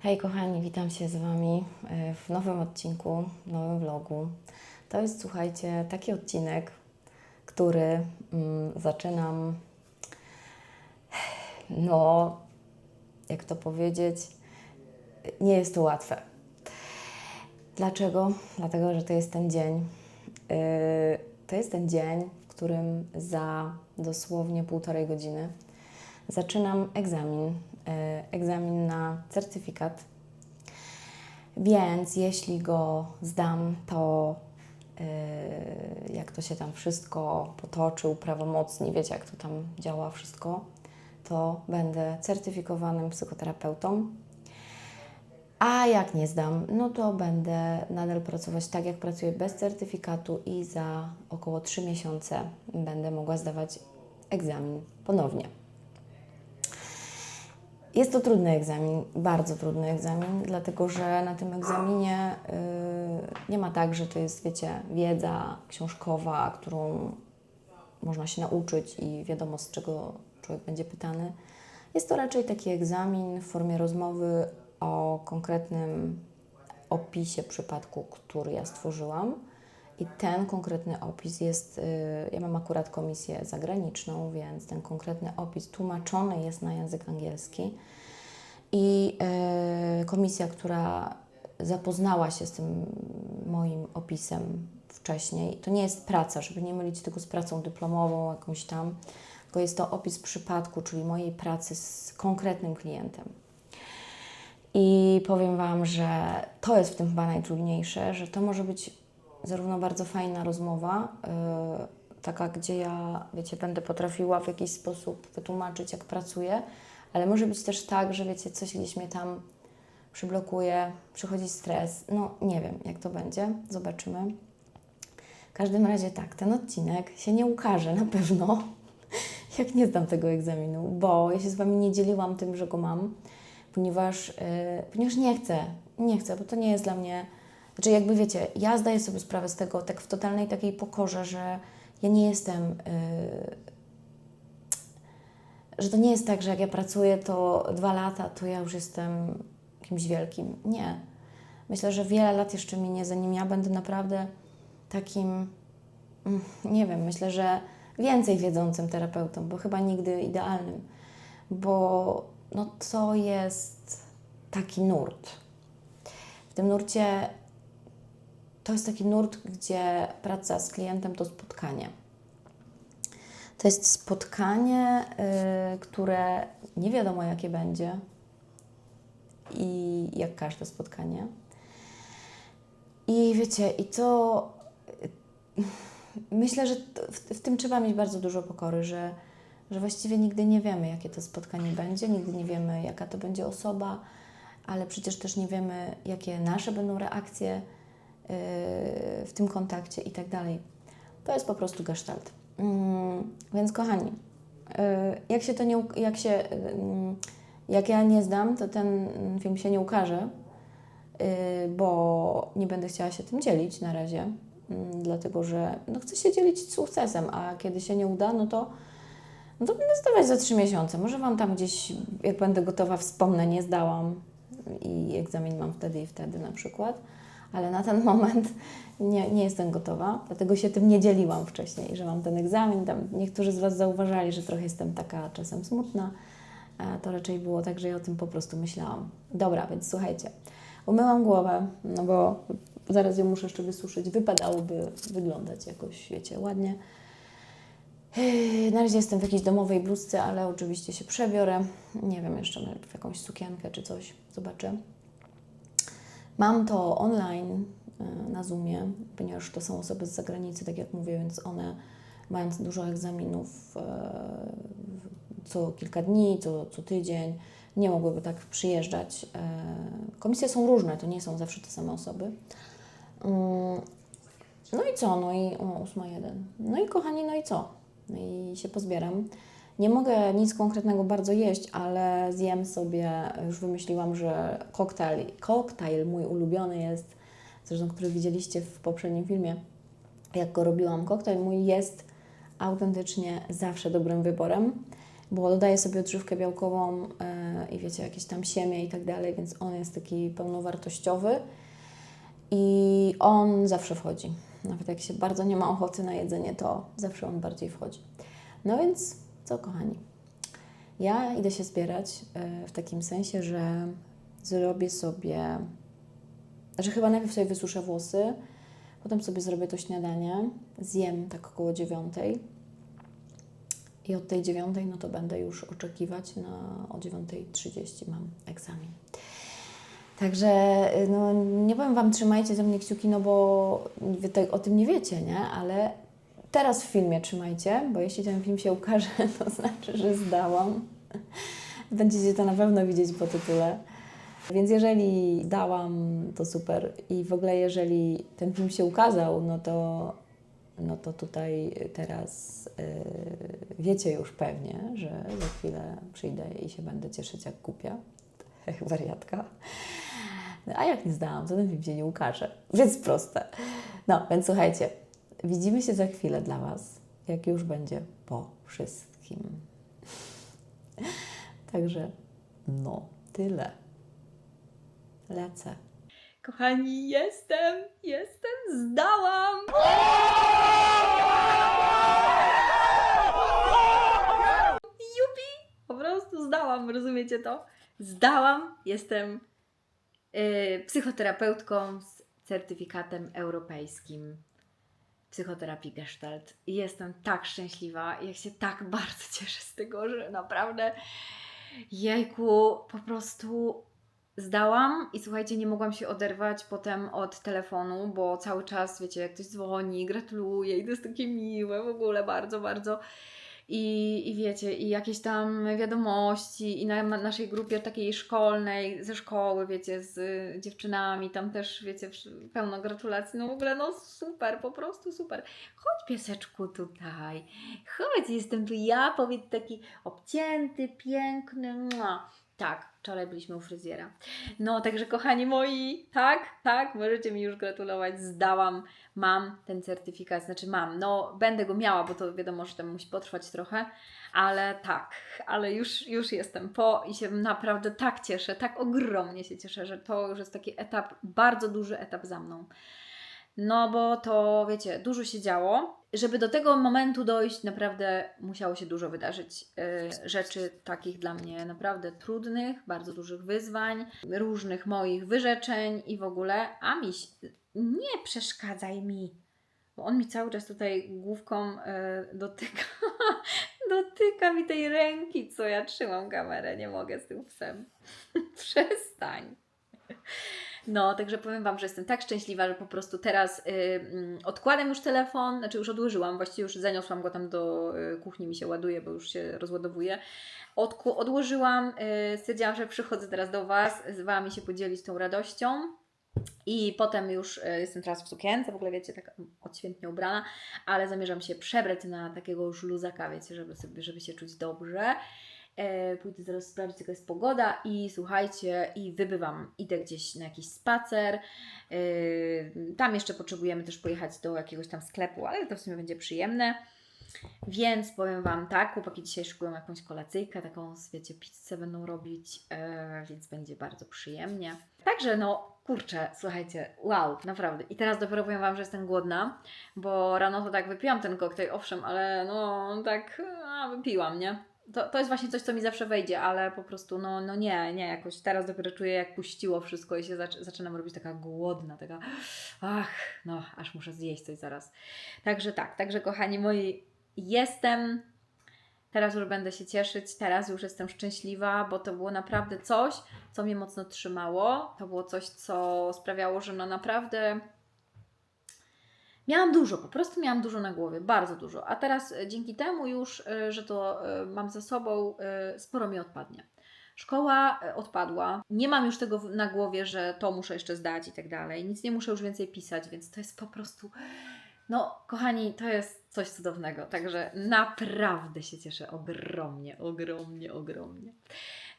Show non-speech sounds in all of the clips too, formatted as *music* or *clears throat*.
Hej kochani, witam się z Wami e, w nowym odcinku, w nowym vlogu. To jest, słuchajcie, taki odcinek, który mm, zaczynam, no, jak to powiedzieć, nie jest to łatwe. Dlaczego? Dlatego, że to jest ten dzień, yy, to jest ten dzień, w którym za dosłownie półtorej godziny zaczynam egzamin, egzamin na certyfikat. Więc jeśli go zdam, to yy, jak to się tam wszystko potoczy, uprawomocni, wiecie jak to tam działa wszystko, to będę certyfikowanym psychoterapeutą. A jak nie zdam, no to będę nadal pracować tak, jak pracuję bez certyfikatu i za około 3 miesiące będę mogła zdawać egzamin ponownie. Jest to trudny egzamin, bardzo trudny egzamin, dlatego że na tym egzaminie yy, nie ma tak, że to jest, wiecie, wiedza książkowa, którą można się nauczyć i wiadomo, z czego człowiek będzie pytany. Jest to raczej taki egzamin w formie rozmowy o konkretnym opisie przypadku, który ja stworzyłam. I ten konkretny opis jest, y, ja mam akurat komisję zagraniczną, więc ten konkretny opis tłumaczony jest na język angielski. I y, komisja, która zapoznała się z tym moim opisem wcześniej, to nie jest praca, żeby nie mylić tego z pracą dyplomową jakąś tam, tylko jest to opis przypadku, czyli mojej pracy z konkretnym klientem. I powiem Wam, że to jest w tym chyba najtrudniejsze, że to może być zarówno bardzo fajna rozmowa, yy, taka, gdzie ja, wiecie, będę potrafiła w jakiś sposób wytłumaczyć, jak pracuję, ale może być też tak, że wiecie, coś gdzieś mnie tam przyblokuje, przychodzi stres. No nie wiem, jak to będzie, zobaczymy. W każdym razie tak, ten odcinek się nie ukaże na pewno, *laughs* jak nie zdam tego egzaminu, bo ja się z Wami nie dzieliłam tym, że go mam, ponieważ, yy, ponieważ nie chcę, nie chcę, bo to nie jest dla mnie, znaczy jakby wiecie, ja zdaję sobie sprawę z tego tak w totalnej takiej pokorze, że ja nie jestem, yy, że to nie jest tak, że jak ja pracuję to dwa lata, to ja już jestem kimś wielkim. Nie. Myślę, że wiele lat jeszcze minie, zanim ja będę naprawdę takim, mm, nie wiem, myślę, że więcej wiedzącym terapeutą, bo chyba nigdy idealnym, bo no to jest taki nurt. W tym nurcie to jest taki nurt, gdzie praca z klientem to spotkanie. To jest spotkanie, y, które nie wiadomo jakie będzie i jak każde spotkanie. I wiecie, i to myślę, że w, w tym trzeba mieć bardzo dużo pokory, że, że właściwie nigdy nie wiemy, jakie to spotkanie będzie, nigdy nie wiemy, jaka to będzie osoba, ale przecież też nie wiemy, jakie nasze będą reakcje yy, w tym kontakcie i tak dalej. To jest po prostu gestalt. Mm, więc kochani, yy, jak się to nie, jak się, yy, jak ja nie zdam, to ten film się nie ukaże, yy, bo nie będę chciała się tym dzielić na razie, mm, dlatego że no, chcę się dzielić sukcesem, a kiedy się nie uda, no to, no to będę zdawać za trzy miesiące. Może Wam tam gdzieś, jak będę gotowa, wspomnę, nie zdałam i egzamin mam wtedy i wtedy na przykład, ale na ten *laughs* moment nie, nie jestem gotowa, dlatego się tym nie dzieliłam wcześniej, że mam ten egzamin. Tam niektórzy z Was zauważali, że trochę jestem taka czasem smutna. A to raczej było tak, że ja o tym po prostu myślałam. Dobra, więc słuchajcie, umyłam głowę, no bo zaraz ją muszę jeszcze wysuszyć. Wypadałoby wyglądać jakoś, wiecie, ładnie. Na razie jestem w jakiejś domowej bluzce, ale oczywiście się przebiorę. Nie wiem, jeszcze w jakąś sukienkę czy coś. Zobaczę. Mam to online yy, na Zoomie, ponieważ to są osoby z zagranicy, tak jak mówię, więc one mając dużo egzaminów yy, co kilka dni, co, co tydzień, nie mogłyby tak przyjeżdżać. Yy, Komisje są różne, to nie są zawsze te same osoby. Yy, No i co? No i o, 8.1. No i kochani, no i co? No i się pozbieram. Nie mogę nic konkretnego bardzo jeść, ale zjem sobie, już wymyśliłam, że koktajl, koktajl mój ulubiony jest, zresztą który widzieliście w poprzednim filmie, jak go robiłam. Koktajl mój jest autentycznie zawsze dobrym wyborem, bo dodaje sobie odżywkę białkową e, i wiecie, jakieś tam siemię i tak dalej, więc on jest taki pełnowartościowy i on zawsze wchodzi. Nawet jak się bardzo nie ma ochoty na jedzenie, to zawsze on bardziej wchodzi. No więc co, kochani? Ja idę się zbierać e, w takim sensie, że zrobię sobie, że chyba najpierw sobie wysuszę włosy, potem sobie zrobię to śniadanie, zjem tak około dziewiątej i od tej dziewiątej no to będę już oczekiwać na o 9.30 mam egzamin. Także y, no, nie powiem Wam, trzymajcie ze mnie kciuki, no bo Wy te, o tym nie wiecie, nie? Ale teraz w filmie trzymajcie, bo jeśli ten film się ukaże, *laughs* to znaczy, że zdałam. Będziecie to na pewno widzieć po tytule. Więc jeżeli dałam, to super. I w ogóle jeżeli ten film się ukazał, no to, no to tutaj teraz yy, wiecie już pewnie, że za chwilę przyjdę i się będę cieszyć jak kupia. *laughs* Wariatka. A jak nie zdałam, to ten film się nie ukaże. Więc proste. No, więc słuchajcie, widzimy się za chwilę dla Was, jak już będzie po wszystkim. *laughs* Także no, tyle. Lecę. Kochani, jestem, jestem, zdałam! Jupi! Po prostu zdałam, rozumiecie to? Zdałam, jestem y, psychoterapeutką z certyfikatem europejskim psychoterapii Gestalt. I jestem tak szczęśliwa, ja się tak *laughs* bardzo cieszę z tego, że naprawdę jejku, po prostu zdałam i słuchajcie, nie mogłam się oderwać potem od telefonu, bo cały czas, wiecie, jak ktoś dzwoni, gratuluje i to jest takie miłe w ogóle bardzo, bardzo. I, I wiecie, i jakieś tam wiadomości, i na na naszej grupie takiej szkolnej, ze szkoły, wiecie, z y, dziewczynami, tam też, wiecie, pełno gratulacji. No w ogóle, no super, po prostu super. Chodź pieseczku tutaj, chodź, jestem tu ja, powiedz taki obcięty, piękny, mua. Tak, wczoraj byliśmy u fryzjera. No, także kochani moi, tak, tak, możecie mi już gratulować, zdałam, mam ten certyfikat, znaczy mam, no będę go miała, bo to wiadomo, że to musi potrwać trochę, ale tak, ale już, już jestem po i się naprawdę tak cieszę, tak ogromnie się cieszę, że to już jest taki etap, bardzo duży etap za mną. No bo to, wiecie, dużo się działo. Żeby do tego momentu dojść, naprawdę musiało się dużo wydarzyć. Yy, rzeczy takich dla mnie naprawdę trudnych, bardzo dużych wyzwań, różnych moich wyrzeczeń i w ogóle. A miś, nie przeszkadzaj mi, bo on mi cały czas tutaj główką yy, dotyka. *laughs* dotyka mi tej ręki, co ja trzymam kamerę. Nie mogę z tym psem. *laughs* Przestań. No, także powiem Wam, że jestem tak szczęśliwa, że po prostu teraz y, mm, odkładam już telefon, znaczy już odłożyłam, właściwie już zaniosłam go tam do y, kuchni, mi się ładuje, bo już się rozładowuje. Odku- odłożyłam, y, stwierdziłam, że przychodzę teraz do Was, z Wami się podzielić tą radością. I potem już y, jestem teraz w sukience, w ogóle wiecie, tak odświętnie ubrana, ale zamierzam się przebrać na takiego już wiecie, żeby, sobie, żeby się czuć dobrze. E, pójdę zaraz sprawdzić, jaka jest pogoda i słuchajcie, i wybywam, idę gdzieś na jakiś spacer. E, tam jeszcze potrzebujemy też pojechać do jakiegoś tam sklepu, ale to w sumie będzie przyjemne. Więc powiem Wam tak, chłopaki dzisiaj szykują jakąś kolacyjkę, taką, wiecie, pizzę będą robić, e, więc będzie bardzo przyjemnie. Także no, kurczę, słuchajcie, wow, naprawdę. I teraz dopiero powiem Wam, że jestem głodna, bo rano to tak wypiłam ten koktajl, owszem, ale no tak a, wypiłam, nie? To, to jest właśnie coś, co mi zawsze wejdzie, ale po prostu, no, no nie, nie, jakoś teraz dopiero czuję, jak puściło wszystko i się zac- zaczynam robić taka głodna, taka, ach, no, aż muszę zjeść coś zaraz. Także tak, także kochani moi, jestem, teraz już będę się cieszyć, teraz już jestem szczęśliwa, bo to było naprawdę coś, co mnie mocno trzymało, to było coś, co sprawiało, że no naprawdę Miałam dużo, po prostu miałam dużo na głowie, bardzo dużo. A teraz e, dzięki temu już, e, że to e, mam za sobą, sporo mi odpadnie. Szkoła odpadła. Nie mam już tego na głowie, że to muszę jeszcze zdać i tak dalej. Nic nie muszę już więcej pisać, więc to jest po prostu. No, kochani, to jest coś cudownego. Także naprawdę się cieszę ogromnie, ogromnie, ogromnie.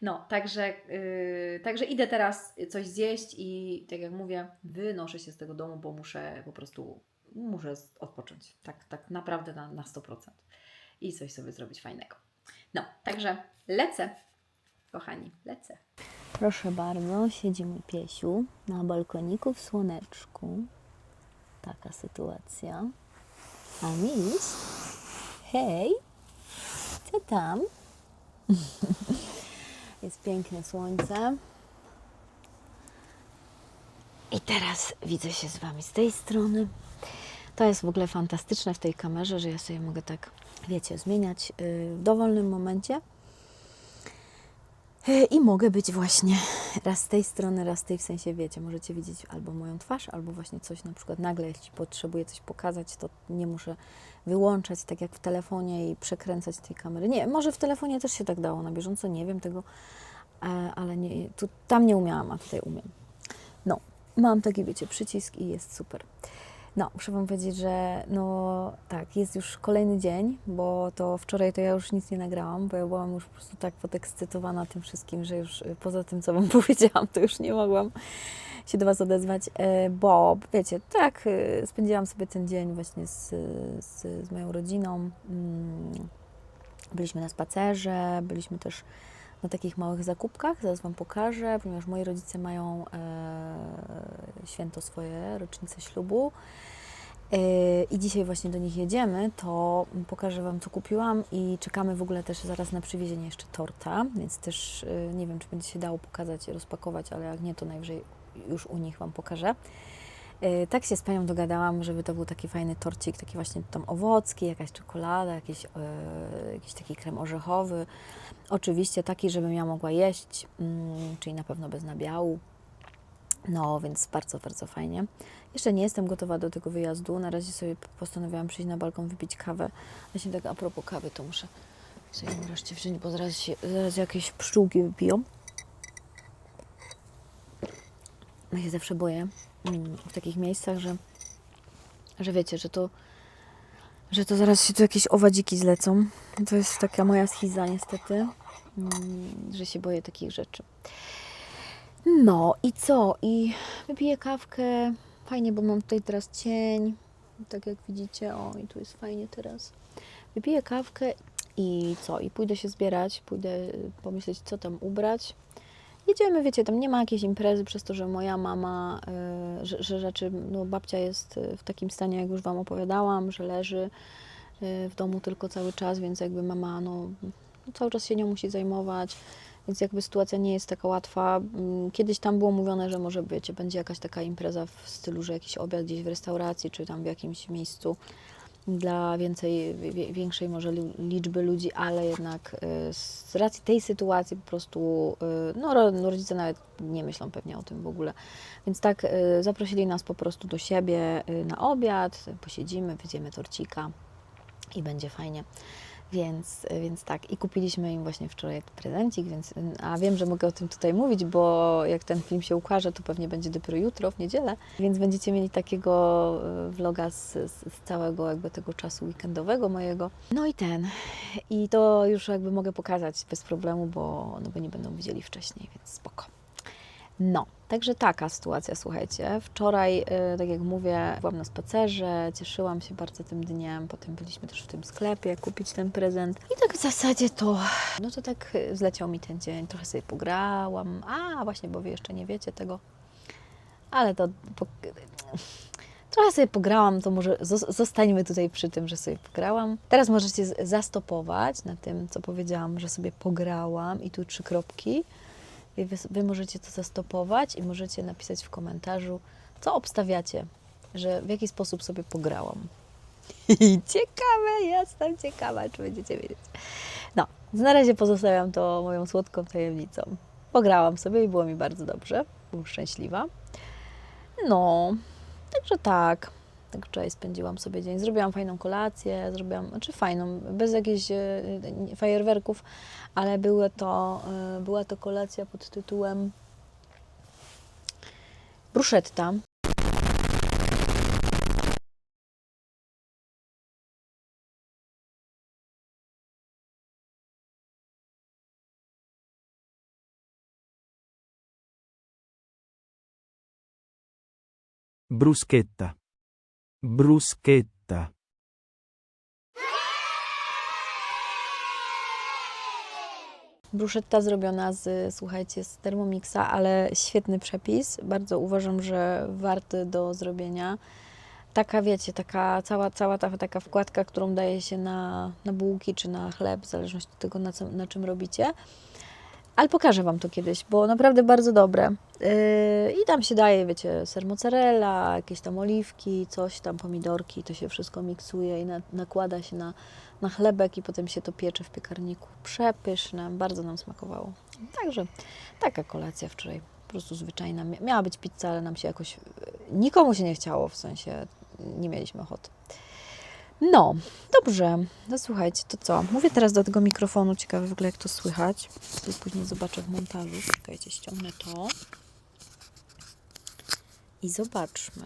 No, także, yy, także idę teraz coś zjeść i tak jak mówię, wynoszę się z tego domu, bo muszę po prostu muszę odpocząć. Tak, tak naprawdę na, na 100%. I coś sobie zrobić fajnego. No, także lecę, kochani, lecę. Proszę bardzo, siedzi mój piesiu na balkoniku w słoneczku. Taka sytuacja. A miś, hej, co tam? *laughs* Jest piękne słońce. I teraz widzę się z Wami z tej strony. To jest w ogóle fantastyczne w tej kamerze, że ja sobie mogę tak, wiecie, zmieniać yy, w dowolnym momencie. E, I mogę być właśnie raz z tej strony, raz z tej, w sensie wiecie, możecie widzieć albo moją twarz, albo właśnie coś na przykład nagle, jeśli potrzebuję coś pokazać, to nie muszę wyłączać tak jak w telefonie i przekręcać tej kamery. Nie, może w telefonie też się tak dało na bieżąco, nie wiem tego, e, ale nie, tu, tam nie umiałam, a tutaj umiem. No, mam taki, wiecie, przycisk i jest super. No, muszę Wam powiedzieć, że no tak, jest już kolejny dzień, bo to wczoraj to ja już nic nie nagrałam, bo ja byłam już po prostu tak podekscytowana tym wszystkim, że już y, poza tym, co Wam *laughs* powiedziałam, to już nie mogłam się do Was odezwać, e, bo wiecie, tak, y, spędziłam sobie ten dzień właśnie z, z, z moją rodziną. Mm, Byliśmy na spacerze, byliśmy też na takich małych zakupkach, zaraz Wam pokażę, ponieważ moi rodzice mają e, święto swoje, rocznicę ślubu. E, I dzisiaj właśnie do nich jedziemy, to pokażę Wam, co kupiłam i czekamy w ogóle też zaraz na przywiezienie jeszcze torta, więc też e, nie wiem, czy będzie się dało pokazać, rozpakować, ale jak nie, to najwyżej już u nich Wam pokażę. E, Tak się z Panią dogadałam, żeby to był taki fajny torcik, taki właśnie tam owocki, jakaś czekolada, jakiś, e, jakiś taki krem orzechowy. Oczywiście taki, żebym ja mogła jeść, mm, czyli na pewno bez nabiału. No, więc bardzo, bardzo fajnie. Jeszcze nie jestem gotowa do tego wyjazdu. Na razie sobie postanowiłam przyjść na balkon, wypić kawę. Właśnie tak a propos kawy, to muszę sobie wreszcie wziąć, bo zaraz, się, zaraz jakieś pszczółki wypiją. Ja się zawsze boję mm, w takich miejscach, że, że wiecie, że to, że to zaraz się tu jakieś owadziki zlecą. To jest taka moja schiza niestety, mm, że się boję takich rzeczy. No i co? I wypiję kawkę. Fajnie, bo mam tutaj teraz cień. Tak jak widzicie, o i tu jest fajnie teraz. Wypiję kawkę i co? I pójdę się zbierać, pójdę pomyśleć, co tam ubrać. Jedziemy, wiecie, tam nie ma jakiejś imprezy przez to, że moja mama, y, że, że rzeczy, no babcia jest y, w takim stanie, jak już Wam opowiadałam, że leży y, w domu tylko cały czas, więc jakby mama, no cały czas się nią musi zajmować, więc jakby sytuacja nie jest taka łatwa. Mm, Kiedyś tam było mówione, że może wiecie, będzie jakaś taka impreza w stylu, że jakiś obiad gdzieś w restauracji, czy tam w jakimś miejscu dla więcej, większej może li- liczby ludzi, ale jednak y, z racji tej sytuacji po prostu, y, no no rodzice nawet nie myślą pewnie o tym w ogóle. Więc tak y, zaprosili nas po prostu do siebie na obiad, posiedzimy, wyjdziemy torcika i będzie fajnie. Więc, więc tak, i kupiliśmy im właśnie wczoraj prezencik, więc, a wiem, że mogę o tym tutaj mówić, bo jak ten film się ukaże, to pewnie będzie dopiero jutro, w niedzielę, więc będziecie mieli takiego e, vloga z, z, całego jakby tego czasu weekendowego mojego. No i ten, i to już jakby mogę pokazać bez problemu, bo, no bo nie będą widzieli wcześniej, więc spoko. No, także taka sytuacja, słuchajcie. Wczoraj, y, tak jak mówię, byłam na spacerze, cieszyłam się bardzo tym dniem, potem byliśmy też w tym sklepie kupić ten prezent. I tak w zasadzie to, no to tak y, zleciał mi ten dzień, trochę sobie pograłam. A, właśnie, bo Wy jeszcze nie wiecie tego, ale to... Trochę sobie pograłam, to może zos- zostańmy tutaj przy tym, że sobie pograłam. Teraz możecie zastopować na tym, co powiedziałam, że sobie pograłam i tu trzy kropki. I wy, wy możecie to zastopować i możecie napisać w komentarzu, co obstawiacie, że w jaki sposób sobie pograłam. *laughs* ciekawe, jestem ciekawa, czy będziecie wiedzieć. No, na razie pozostawiam to moją słodką tajemnicą. Pograłam sobie i było mi bardzo dobrze. Byłam szczęśliwa. No, także tak. Tak wczoraj spędziłam sobie dzień. Zrobiłam fajną kolację, zrobiłam, znaczy fajną, bez jakichś e, fajerwerków, ale były to, e, była to kolacja pod tytułem bruszetta. Bruschetta. Bruschetta. Bruszetta zrobiona z, słuchajcie, z Thermomixa, ale świetny przepis. Bardzo uważam, że warty do zrobienia. Taka, wiecie, taka cała, cała ta taka wkładka, którą daje się na, na bułki czy na chleb, w zależności od tego, na, co, na czym robicie. Ale pokażę Wam to kiedyś, bo naprawdę bardzo dobre. Yy, I tam się daje, wiecie, ser mozzarella, jakieś tam oliwki, coś tam, pomidorki, to się wszystko miksuje i na, nakłada się na, na chlebek i potem się to piecze w piekarniku. Przepyszne, bardzo nam smakowało. Także taka kolacja wczoraj, po prostu zwyczajna. Mia- Miała być pizza, ale nam się jakoś, yy, nikomu się nie chciało, w sensie nie mieliśmy ochoty. No, dobrze. No słuchajcie, to co? Mówię teraz do tego mikrofonu, ciekawe w ogóle jak to słychać. Sobie później zobaczę w montażu. Czekajcie, ściągnę to. I zobaczmy.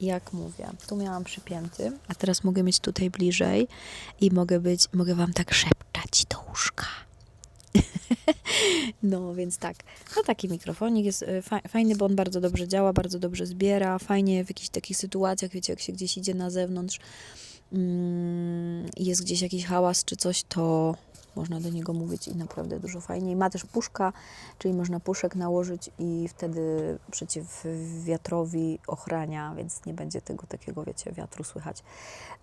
Jak mówię, tu miałam przypięty, a teraz mogę mieć tutaj bliżej i mogę być, mogę Wam tak szeptać do łóżka. No, więc tak. No taki mikrofonik jest y, fa- fajny, bo on bardzo dobrze działa, bardzo dobrze zbiera. Fajnie w jakichś takich sytuacjach, wiecie, jak się gdzieś idzie na zewnątrz mm, jest gdzieś jakiś hałas czy coś, to można do niego mówić i naprawdę dużo fajniej. Ma też puszka, czyli można puszek nałożyć i wtedy przeciw wiatrowi ochrania, więc nie będzie tego takiego, wiecie, wiatru słychać.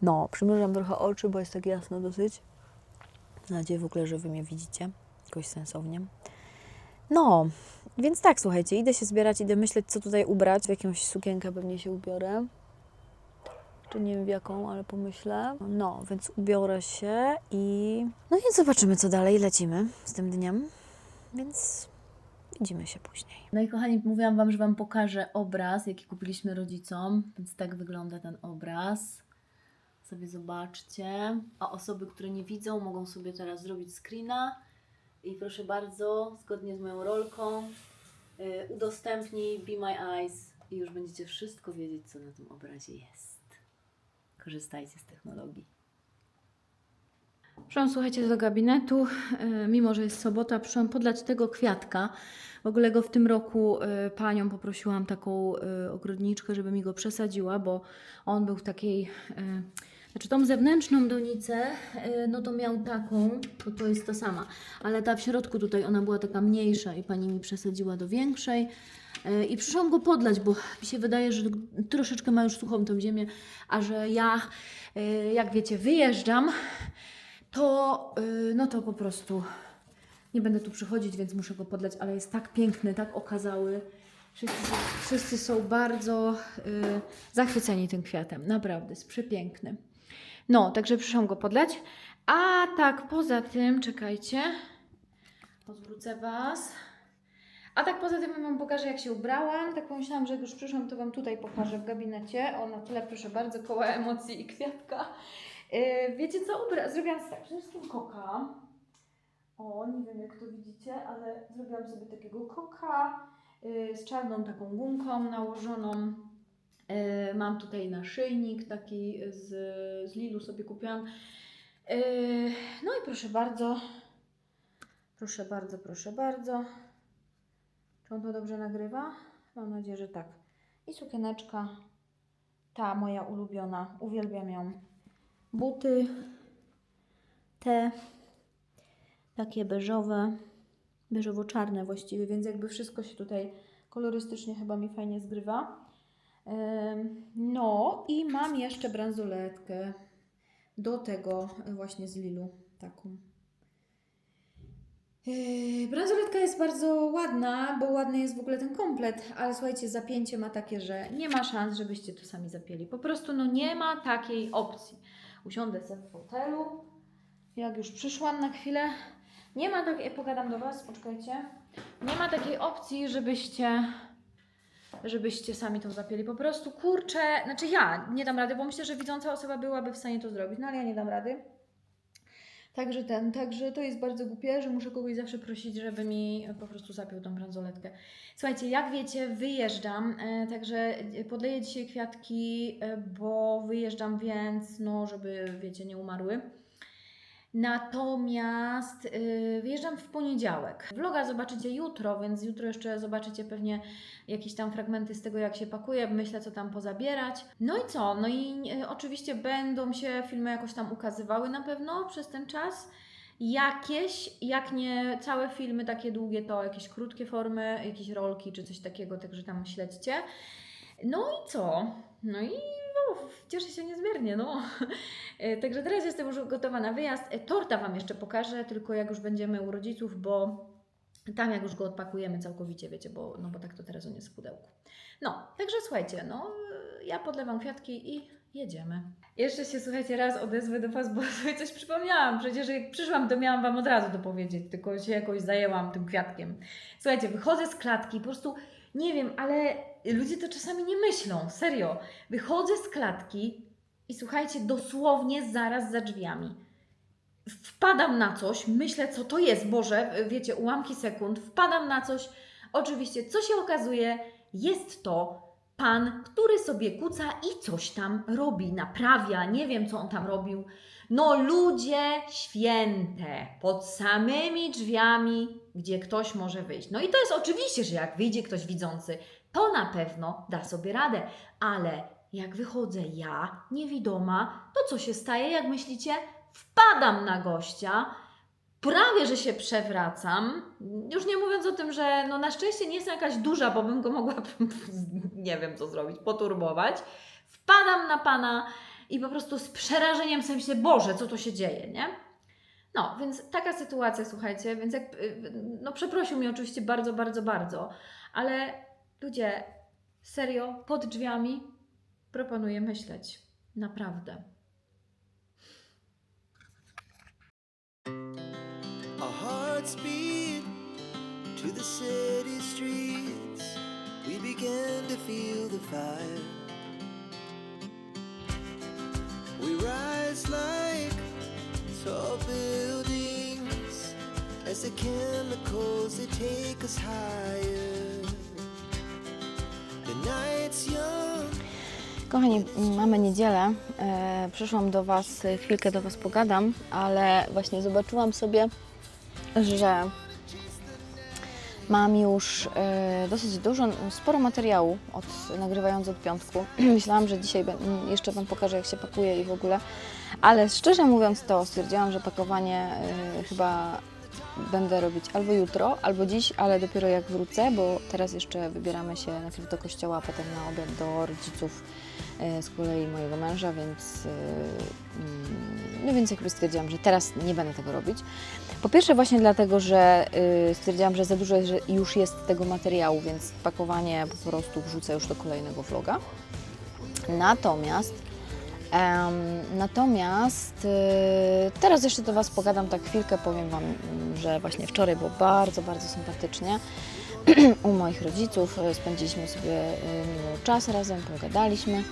No, przymrużam trochę oczy, bo jest tak jasno dosyć. Mam nadzieję w ogóle, że Wy mnie widzicie jakoś sensownie. No, więc tak, słuchajcie, idę się zbierać, idę myśleć, co tutaj ubrać. W jakąś sukienkę pewnie się ubiorę. Czy nie wiem w jaką, ale pomyślę. No, więc ubiorę się i... No i zobaczymy, co dalej. Lecimy z tym dniem. Więc widzimy się później. No i kochani, mówiłam Wam, że Wam pokażę obraz, jaki kupiliśmy rodzicom, więc tak wygląda ten obraz. Sobie zobaczcie. A osoby, które nie widzą, mogą sobie teraz zrobić screena. I proszę bardzo, zgodnie z moją rolką, yy, udostępnij Be My Eyes i już będziecie wszystko wiedzieć, co na tym obrazie jest. Korzystajcie z technologii. Przyszłam, słuchajcie, do gabinetu, e, mimo że jest sobota, przyszłam podlać tego kwiatka. W ogóle go w tym roku e, panią poprosiłam taką ogrodniczkę, żeby mi go przesadziła, bo on był w takiej, znaczy tą zewnętrzną donicę, e, no to miał taką, to to jest ta sama, ale ta w środku tutaj, ona była taka mniejsza i pani mi przesadziła do większej. E, I przyszłam go podlać, bo mi się wydaje, że troszeczkę ma już suchą tą ziemię, a że ja, e, jak wiecie, wyjeżdżam, to, no to po prostu nie będę tu przychodzić, więc muszę go podlać, ale jest tak piękny, tak okazały. Wszyscy, wszyscy są bardzo y, zachwyceni tym kwiatem, naprawdę, jest przepiękny. No, także przyszłam go podlać. A tak, poza tym, czekajcie, odwrócę Was. A tak poza tym Wam pokażę, jak się ubrałam. Tak pomyślałam, że jak już przyszłam, to Wam tutaj pokażę w gabinecie. O, na tyle, proszę bardzo, koła emocji i kwiatka. Yy, wiecie co? Ubra- zrobiłam tak, przede wszystkim koka. O, nie wiem jak to widzicie, ale zrobiłam sobie takiego koka yy, z czarną taką gumką nałożoną. Yy, mam tutaj naszyjnik taki z, z Lilu sobie kupiłam. Yy, no i proszę bardzo. Proszę bardzo, proszę bardzo. Czy on to dobrze nagrywa? Mam nadzieję, że tak. I sukieneczka. Ta moja ulubiona. Uwielbiam ją buty te takie beżowe, beżowo-czarne właściwie, więc jakby wszystko się tutaj kolorystycznie chyba mi fajnie zgrywa. No i mam jeszcze bransoletkę do tego właśnie z Lilu taką. Yy, Bransoletka jest bardzo ładna, bo ładny jest w ogóle ten komplet, ale słuchajcie, zapięcie ma takie, że nie ma szans, żebyście to sami zapięli. Po prostu no nie ma takiej opcji. Usiądę sobie w fotelu, jak już przyszłam na chwilę. Nie ma takiej, pogadam do Was, poczekajcie. Nie ma takiej opcji, żebyście, żebyście sami to zapięli. Po prostu kurczę, znaczy ja nie dam rady, bo myślę, że widząca osoba byłaby w stanie to zrobić, no ale ja nie dam rady. Także ten, także to jest bardzo głupie, że muszę kogoś zawsze prosić, żeby mi po prostu zapiął tą bransoletkę. Słuchajcie, jak wiecie, wyjeżdżam, e, także podleję dzisiaj kwiatki, e, bo wyjeżdżam, więc no, żeby, wiecie, nie umarły. Natomiast y, wyjeżdżam w poniedziałek. Vloga zobaczycie jutro, więc jutro jeszcze zobaczycie pewnie jakieś tam fragmenty z tego, jak się pakuje. Myślę, co tam pozabierać. No i co? No i y, oczywiście będą się filmy jakoś tam ukazywały na pewno przez ten czas. jakieś, jak nie całe filmy takie długie, to jakieś krótkie formy, jakieś rolki czy coś takiego, także tam śledźcie. No i co? No i no, cieszę się niezmiernie, no. E, Także teraz jestem już gotowa na wyjazd. E, Torta Wam jeszcze pokażę, tylko jak już będziemy u rodziców, bo tam jak już go odpakujemy całkowicie, wiecie, bo, no bo tak to teraz on jest w pudełku. No, także słuchajcie, no ja podlewam kwiatki i jedziemy. Jeszcze się, słuchajcie, raz odezwę do Was, bo *laughs* sobie coś przypomniałam. Przecież jak przyszłam, to miałam Wam od razu to powiedzieć, tylko się jakoś zajęłam tym kwiatkiem. Słuchajcie, wychodzę z klatki, po prostu nie wiem, ale ludzie to czasami nie myślą, serio. Wychodzę z klatki i słuchajcie, dosłownie zaraz za drzwiami. Wpadam na coś, myślę, co to jest, Boże, wiecie, ułamki sekund, wpadam na coś. Oczywiście, co się okazuje, jest to pan, który sobie kuca i coś tam robi, naprawia, nie wiem, co on tam robił. No, ludzie święte, pod samymi drzwiami, gdzie ktoś może wyjść. No i to jest oczywiście, że jak wyjdzie ktoś widzący, to na pewno da sobie radę, ale jak wychodzę ja, niewidoma, to co się staje, jak myślicie? Wpadam na gościa, prawie że się przewracam. Już nie mówiąc o tym, że no na szczęście nie jestem jakaś duża, bo bym go mogła, *laughs* nie wiem co zrobić, poturbować. Wpadam na pana i po prostu z przerażeniem sobie myślę, Boże, co to się dzieje, nie? No, więc taka sytuacja, słuchajcie, więc jak, y, no przeprosił mnie oczywiście bardzo, bardzo, bardzo, ale ludzie, serio, pod drzwiami proponuję myśleć. Naprawdę. Our hearts beat to the city streets. We began to feel the fire. We rise like tall buildings as the chemicals they take us higher. The night's young. Kochani, mamy niedzielę. E, przyszłam do Was, e, chwilkę do Was pogadam, ale właśnie zobaczyłam sobie, że mam już e, dosyć dużo, sporo materiału od, nagrywając od piątku. *clears throat* Myślałam, że dzisiaj jeszcze Wam pokażę, jak się pakuje i w ogóle, ale szczerze mówiąc to stwierdziłam, że pakowanie e, chyba będę robić albo jutro, albo dziś, ale dopiero jak wrócę, bo teraz jeszcze wybieramy się najpierw do kościoła, a potem na obiad do rodziców e, z kolei mojego męża, więc e, mm, no więc jakby stwierdziłam, że teraz nie będę tego robić. Po pierwsze właśnie dlatego, że y, stwierdziłam, że za dużo już jest tego materiału, więc pakowanie po prostu wrzucę już do kolejnego vloga. Natomiast natomiast y, teraz jeszcze do Was pogadam tak chwilkę, powiem Wam, mm, że właśnie wczoraj było bardzo, bardzo sympatycznie *clears throat* u moich rodziców. y, Spędziliśmy sobie y, miły czas razem, pogadaliśmy.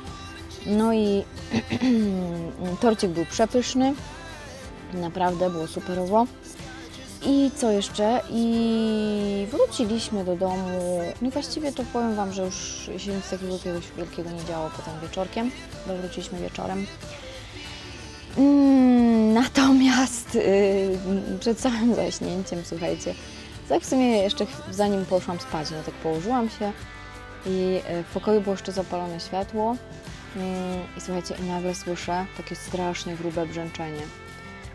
No i *clears throat* torcik był przepyszny, naprawdę było superowo. I co jeszcze? I wróciliśmy do domu. No właściwie to powiem Wam, że już się nic takiego jakiegoś wielkiego nie działo potem wieczorkiem, bo wróciliśmy wieczorem. Mm, natomiast yy, przed samym zaśnięciem, słuchajcie, tak w sumie jeszcze zanim poszłam spać, no tak położyłam się i yy, w pokoju było jeszcze zapalone światło mm, i słuchajcie, i nagle słyszę takie strasznie grube brzęczenie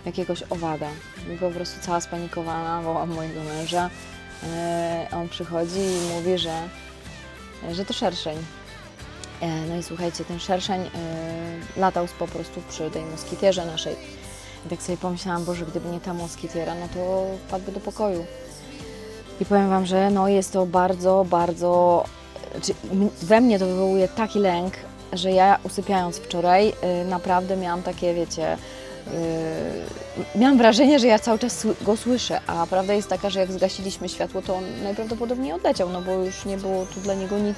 jakiegoś owada. I po prostu cała spanikowana wołam mojego męża. E, on przychodzi i mówi, że, że to szerszeń. E, no i słuchajcie, ten szerszeń e, latał po prostu przy tej moskitierze naszej. I tak sobie pomyślałam, Boże, gdyby nie ta moskitiera, no to wpadłby do pokoju. I powiem Wam, że no jest to bardzo, bardzo... Czy we mnie to wywołuje taki lęk, że ja usypiając wczoraj y, naprawdę miałam takie, wiecie, miałam wrażenie, że ja cały czas go słyszę, a prawda jest taka, że jak zgasiliśmy światło, to on najprawdopodobniej odleciał, no bo już nie było tu dla niego nic,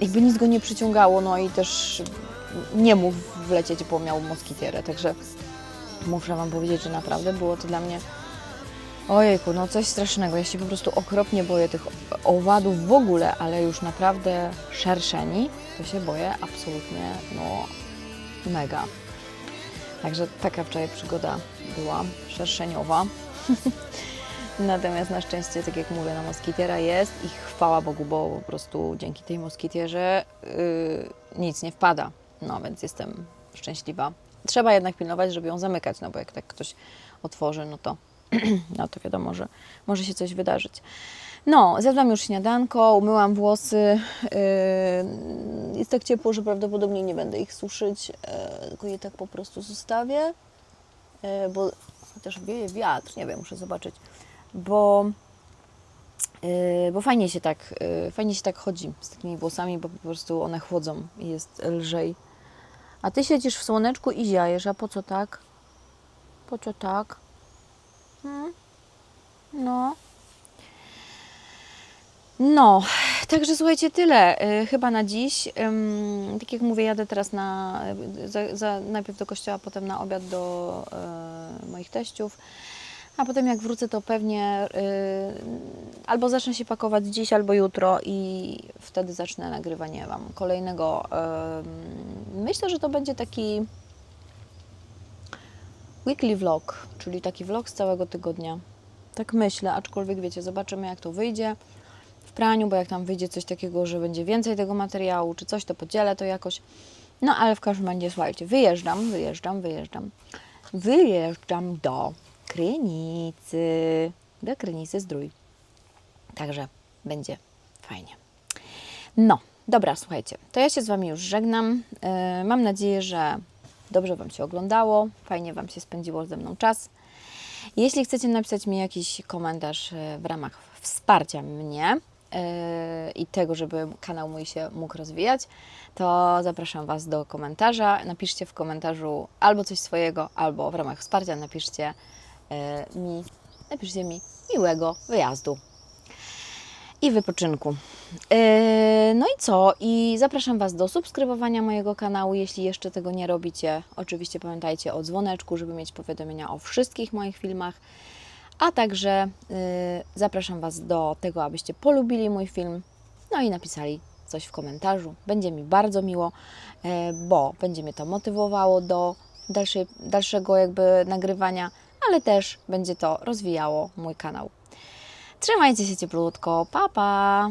jakby nic go nie przyciągało, no i też nie mógł wlecieć, bo miał moskitierę, także muszę Wam powiedzieć, że naprawdę było to dla mnie Ojejku, no coś strasznego. Ja się po prostu okropnie boję tych owadów w ogóle, ale już naprawdę szerszeni, to się boję absolutnie, no mega. Także taka wczoraj przygoda była, szerszeniowa. *laughs* Natomiast na szczęście, tak jak mówię, na moskitiera jest i chwała Bogu, bo po prostu dzięki tej moskitierze yy, nic nie wpada. No więc jestem szczęśliwa. trzeba jednak pilnować, żeby ją zamykać, no bo jak tak ktoś otworzy, no to, *clears throat* no to wiadomo, że może się coś wydarzyć. No, zjadłam już śniadanko, umyłam włosy. Yy, jest tak ciepło, że prawdopodobnie nie będę ich suszyć, yy, tylko je tak po prostu zostawię, yy, bo chociaż wieje wiatr, nie wiem, muszę zobaczyć, bo, bo fajnie się tak, fajnie się tak chodzi z takimi włosami, bo po prostu one chłodzą i jest lżej. A ty siedzisz w słoneczku i ziajesz, a po co tak? Po co tak? Hmm? No. No, także słuchajcie, tyle y, chyba na dziś. Tak jak mówię, jadę teraz na, za, za, najpierw do kościoła, potem na obiad do y, moich teściów. A potem jak wrócę, to pewnie y, albo zacznę się pakować dziś, albo jutro i wtedy zacznę nagrywanie Wam kolejnego. ym, myślę, że to będzie taki weekly vlog, czyli taki vlog z całego tygodnia. Tak myślę, aczkolwiek wiecie, zobaczymy jak to wyjdzie praniu, bo jak tam wyjdzie coś takiego, że będzie więcej tego materiału, czy coś, to podzielę to jakoś. No ale w każdym razie, słuchajcie, wyjeżdżam, wyjeżdżam, wyjeżdżam. Wyjeżdżam do Krynicy, do Krynicy Zdrój. Także będzie fajnie. No, dobra, słuchajcie, to ja się z Wami już żegnam. Yy, mam nadzieję, że dobrze Wam się oglądało, fajnie Wam się spędziło ze mną czas. Jeśli chcecie napisać mi jakiś komentarz e, w ramach wsparcia mnie i tego, żeby kanał mój się mógł rozwijać, to zapraszam Was do komentarza. Napiszcie w komentarzu albo coś swojego, albo w ramach wsparcia napiszcie e, mi, napiszcie mi miłego wyjazdu i wypoczynku. Yy, No i co? I zapraszam Was do subskrybowania mojego kanału, jeśli jeszcze tego nie robicie. Oczywiście pamiętajcie o dzwoneczku, żeby mieć powiadomienia o wszystkich moich filmach. A także yy, zapraszam Was do tego, abyście polubili mój film, no i napisali coś w komentarzu. Będzie mi bardzo miło, yy, bo będzie mnie to motywowało do dalszej, dalszego jakby nagrywania, ale też będzie to rozwijało mój kanał. Trzymajcie się cieplutko. Pa, pa!